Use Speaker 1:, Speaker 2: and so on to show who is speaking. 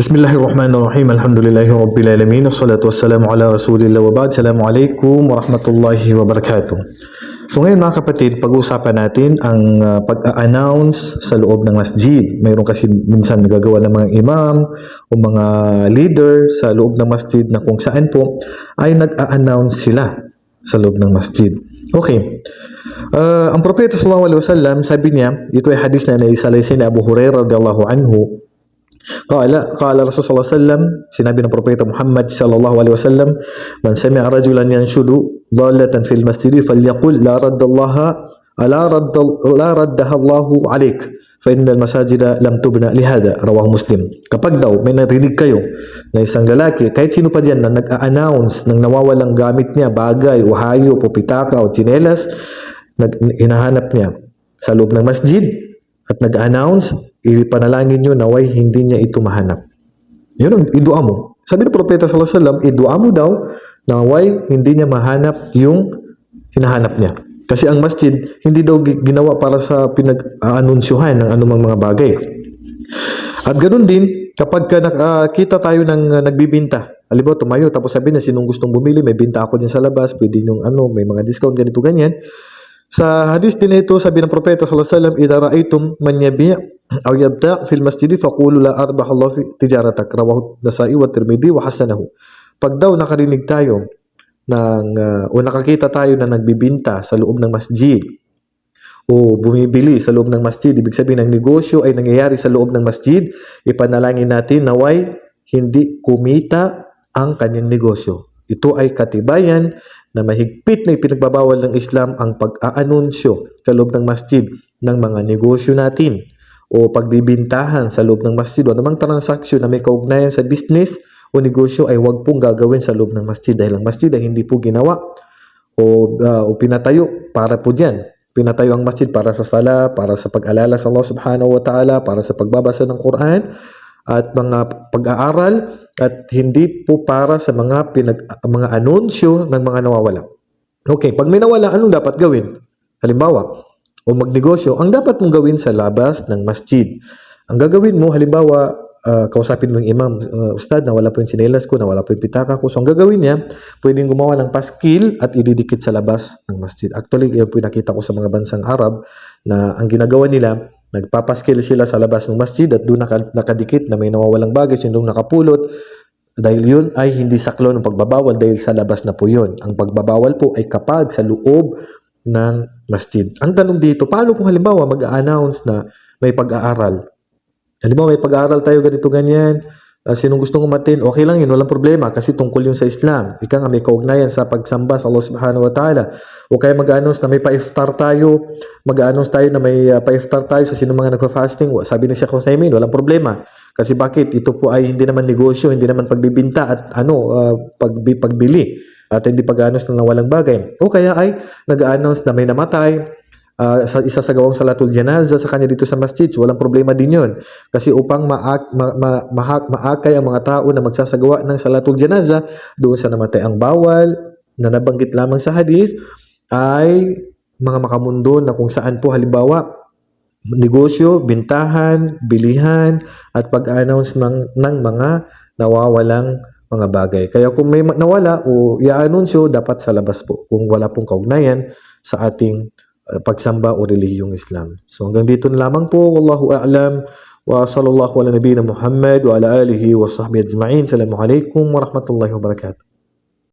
Speaker 1: Bismillahirrahmanirrahim. Alhamdulillahi Rabbil Alamin. Wassalatu wassalamu ala Rasulillah wa ba'd. Assalamualaikum warahmatullahi wabarakatuh. So ngayon mga kapatid, pag-uusapan natin ang uh, pag-a-announce sa loob ng masjid. Mayroon kasi minsan nagagawa ng mga imam o mga leader sa loob ng masjid na kung saan po ay nag-a-announce sila sa loob ng masjid. Okay. Uh, ang propeta sallallahu alaihi wasallam sabi niya, ito ay hadis na naisalay ni Abu Hurairah radhiyallahu anhu Qala qala Rasulullah sallallahu sinabi ng propeta Muhammad sallallahu alaihi wasallam, "Man sami'a rajulan yanshudu dhallatan fil masjid falyaqul la raddallaha ala radda la raddaha Allahu alaik." Fa innal masajida lam tubna li lihada rawahu Muslim. Kapag daw may narinig kayo na isang lalaki, kahit sino pa diyan na nag-announce ng nawawalang gamit niya, bagay o hayop o pitaka o tsinelas, nag hinahanap niya sa loob ng masjid, at nag-announce, ipanalangin nyo naway hindi niya ito mahanap. Yun ang idua mo. Sabi ng Propeta sallallahu alaihi wasallam, idua mo daw naway hindi niya mahanap yung hinahanap niya. Kasi ang masjid hindi daw gi- ginawa para sa pinag-aanunsyohan ng anumang mga bagay. At ganoon din, kapag ka nakakita tayo ng uh, nagbibinta, halimbawa tumayo, tapos sabi niya, sinong gustong bumili, may binta ako dyan sa labas, pwede yung ano, may mga discount, ganito, ganyan. Sa hadis din ito, sabi ng Propeta sallallahu alaihi wasallam, "Idza ra'aytum man yabi' aw yabta' fil masjid faqulu la arbaha Allah fi tijaratak." Rawahu Nasa'i wa Tirmidhi wa hasanahu. Pag daw nakarinig tayo ng uh, o nakakita tayo na nagbibinta sa loob ng masjid o bumibili sa loob ng masjid, ibig sabihin ng negosyo ay nangyayari sa loob ng masjid, ipanalangin natin naway hindi kumita ang kanyang negosyo. Ito ay katibayan na mahigpit na ipinagbabawal ng Islam ang pag-aanunsyo sa loob ng masjid ng mga negosyo natin o pagbibintahan sa loob ng masjid o anumang transaksyon na may kaugnayan sa business o negosyo ay huwag pong gagawin sa loob ng masjid dahil ang masjid ay hindi po ginawa o, uh, o pinatayo para po dyan. Pinatayo ang masjid para sa sala, para sa pag-alala sa Allah subhanahu wa ta'ala, para sa pagbabasa ng Quran at mga pag-aaral at hindi po para sa mga pinag mga anunsyo ng mga nawawala. Okay, pag may nawala, anong dapat gawin? Halimbawa, o magnegosyo, ang dapat mong gawin sa labas ng masjid. Ang gagawin mo, halimbawa, uh, kausapin mo yung imam, uh, Ustad, nawala po yung sinelas ko, nawala po yung pitaka ko. So, ang gagawin niya, pwedeng gumawa ng paskil at ididikit sa labas ng masjid. Actually, yan po nakita ko sa mga bansang Arab na ang ginagawa nila, nagpapaskil sila sa labas ng masjid at doon naka, nakadikit na may nawawalang bagay, sindong nakapulot. Dahil yun ay hindi saklo ng pagbabawal dahil sa labas na po yun. Ang pagbabawal po ay kapag sa loob ng masjid. Ang tanong dito, paano kung halimbawa mag-a-announce na may pag-aaral? Halimbawa may pag-aaral tayo ganito ganyan, uh, sinong gustong umatin, okay lang yun, walang problema kasi tungkol yun sa Islam. Ika nga may kaugnayan sa pagsamba sa Allah subhanahu wa ta'ala. O kaya mag-announce na may pa-iftar tayo, mag-announce tayo na may uh, pa-iftar tayo sa sino mga nagfa-fasting. Sabi ni Sheikh Husaymin, walang problema. Kasi bakit? Ito po ay hindi naman negosyo, hindi naman pagbibinta at ano, uh, pagbi, pagbili at hindi pag-announce ng walang bagay. O kaya ay nag-announce na may namatay, uh, sa isa sa gawang salatul janaza sa kanya dito sa masjid, so walang problema din yun. Kasi upang maak, ma, ma, ma, maakay ang mga tao na magsasagawa ng salatul janaza doon sa namatay ang bawal na nabanggit lamang sa hadith ay mga makamundo na kung saan po halimbawa negosyo, bintahan, bilihan at pag-announce ng, ng mga nawawalang mga bagay. Kaya kung may nawala o i-anunsyo, dapat sa labas po kung wala pong kaugnayan sa ating pagsamba o relihiyong Islam. So hanggang dito na lamang po. Wallahu a'lam. Wa sallallahu ala nabiyina Muhammad wa ala alihi wa sahbihi ajma'in. Assalamualaikum warahmatullahi wabarakatuh.